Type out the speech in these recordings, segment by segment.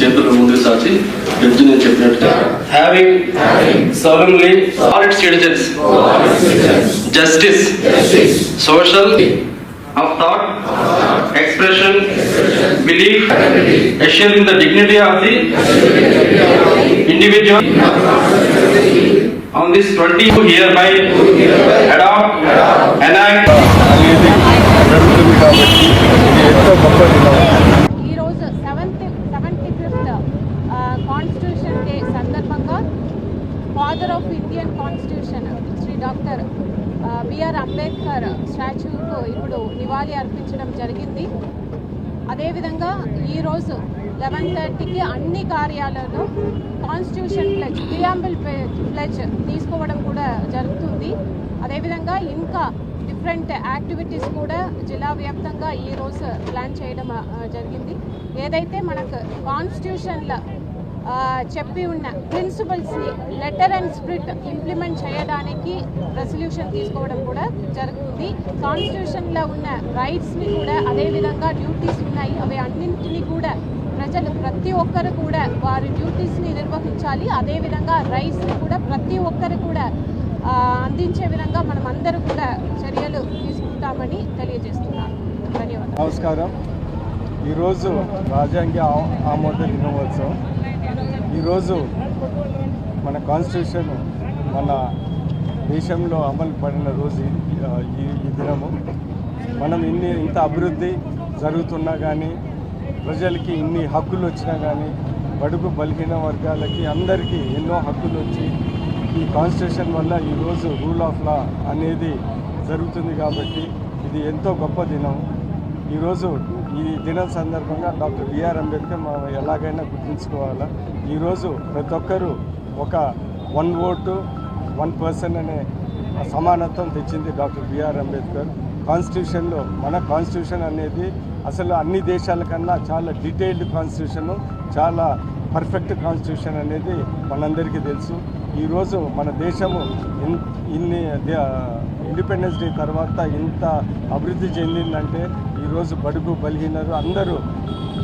చేతుల ముందు సాచి జడ్జి నేను చెప్పినట్టుగా having, having solemnly for its citizens, justice, justice, social, of thought, thought expression, expression, belief, belief assuring the dignity of the, the individual. On this 20, who hereby adopt father of Indian constitution Shri doctor B R Ambedkar స్టాచ్యూకు ఇప్పుడు నివాళి అర్పించడం జరిగింది. అదేవిధంగా ఈరోజు eleven థర్టీకి అన్ని కార్యాలయాల్లో constitution ప్లెజ్ preamble ప్లెజ్ తీసుకోవడం కూడా జరుగుతుంది. అదేవిధంగా ఇంకా డిఫరెంట్ యాక్టివిటీస్ కూడా జిల్లా వ్యాప్తంగా ఈరోజు ప్లాన్ చేయడం జరిగింది. ఏదైతే మనకు కాన్స్టిట్యూషన్ల చెప్పి ఉన్న ప్రిన్సిపల్స్ని లెటర్ అండ్ స్ప్రిట్ ఇంప్లిమెంట్ చేయడానికి రెసల్యూషన్ తీసుకోవడం కూడా జరుగుతుంది. కాన్స్టిట్యూషన్లో ఉన్న రైట్స్ని కూడా అదేవిధంగా డ్యూటీస్ ఉన్నాయి. అవి అన్నింటినీ కూడా ప్రజలు ప్రతి ఒక్కరు కూడా వారి డ్యూటీస్ని నిర్వహించాలి. అదేవిధంగా రైట్స్ని కూడా ప్రతి ఒక్కరు కూడా అందించే విధంగా మనం అందరూ కూడా చర్యలు తీసుకుంటామని తెలియజేస్తున్నాను. ధన్యవాదాలు. నమస్కారం. ఈరోజు రాజ్యాంగ ఆమోద దినోత్సవం. ఈరోజు మన కాన్స్టిట్యూషన్ మన దేశంలో అమలు పడిన రోజు ఈ- ఈ దినము. మనం ఇన్ని ఇంత అభివృద్ధి జరుగుతున్నా కానీ ప్రజలకి ఇన్ని హక్కులు వచ్చినా కానీ బడుగు బలిగిన వర్గాలకి అందరికీ ఎన్నో హక్కులు వచ్చి ఈ కాన్స్టిట్యూషన్ వల్ల ఈరోజు రూల్ ఆఫ్ లా అనేది జరుగుతుంది కాబట్టి ఇది ఎంతో గొప్ప దినం. ఈరోజు ఈ దినం సందర్భంగా డాక్టర్ బిఆర్ అంబేద్కర్ మనం ఎలాగైనా గుర్తుంచుకోవాలా? ఈరోజు ప్రతి ఒక్కరూ ఒక వన్ ఓటు వన్ పర్సన్ అనే సమానత్వం తెచ్చింది డాక్టర్ బిఆర్ అంబేద్కర్. కాన్స్టిట్యూషన్లో మన కాన్స్టిట్యూషన్ అనేది అసలు అన్ని దేశాల కన్నా చాలా డీటెయిల్డ్ కాన్స్టిట్యూషన్ చాలా పర్ఫెక్ట్ కాన్స్టిట్యూషన్ అనేది మనందరికీ తెలుసు. ఈరోజు మన దేశము ఇన్- ఇన్ని ఇండిపెండెన్స్ డే తర్వాత ఇంత అభివృద్ధి చెందిందంటే ఈరోజు బడుగు బలిగినారు అందరూ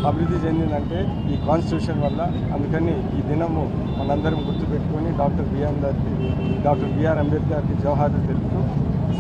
అభివృద్ధి చెందిందంటే ఈ కాన్స్టిట్యూషన్ వల్ల. అందుకని ఈ దినము మనందరం గుర్తుపెట్టుకొని doctor B R doctor B R అంబేద్కర్కి జవహర్ తెలుపుతూ